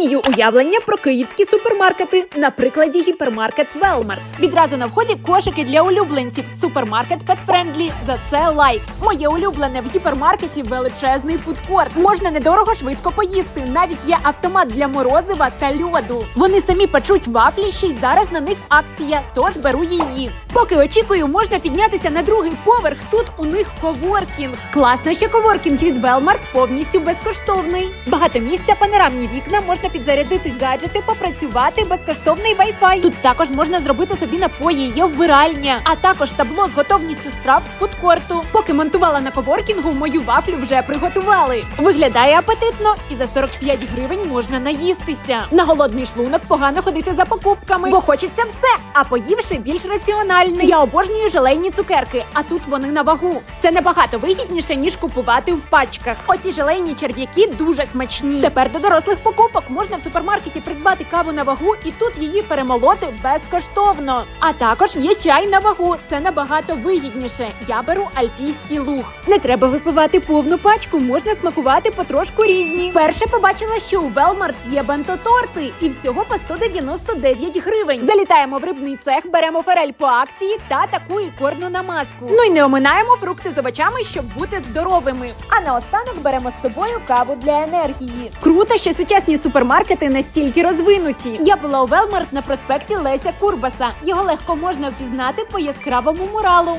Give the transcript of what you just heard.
Змінюю уявлення про київські супермаркети на прикладі гіпермаркет Велмарт. Відразу на вході кошики для улюбленців. Супермаркет Friendly. За це лайк. Моє улюблене в гіпермаркеті величезний фудкорт. Можна недорого швидко поїсти. Навіть є автомат для морозива та льоду. Вони самі печуть вафлі, ще й зараз на них акція, тож беру її. Поки очікую, можна піднятися на другий поверх. Тут у них коворкінг. Класно, що коворкінг від Велмарт повністю безкоштовний. Багато місця, панорамні вікна, можна підзарядити гаджети, попрацювати, безкоштовний Wi-Fi. Тут також можна зробити собі напої, є вбиральня, а також табло з готовністю страв з фудкорту. Поки монтувала на коворкінгу, мою вафлю вже приготували. Виглядає апетитно, і за 45 гривень можна наїстися. На голодний шлунок погано ходити за покупками, бо хочеться все, а поївши більш раціональний. Я обожнюю желейні цукерки, а тут вони на вагу. Це набагато вигідніше ніж купувати в пачках. Оці желейні черв'яки дуже смачні. Тепер до дорослих покупок можна в супермаркеті придбати каву на вагу і тут її перемолоти безкоштовно. А також є чай на вагу. Це набагато вигідніше. Я беру альпійський луг. Не треба випивати повну пачку, можна смакувати потрошку різні. Перше побачила, що у Велмарт є бенто-торти, і всього по 199 гривень. Залітаємо в рибний цех, беремо форель по акції та таку ікорну намазку. Ну і не оминаємо фрукти з овочами, щоб бути здоровими. А наостанок беремо з собою каву для енергії. Круто, що сучасні супермаркети настільки розвинуті. Я була у Велмарт на проспекті Леся Курбаса. Його легко можна впізнати по яскравому муралу.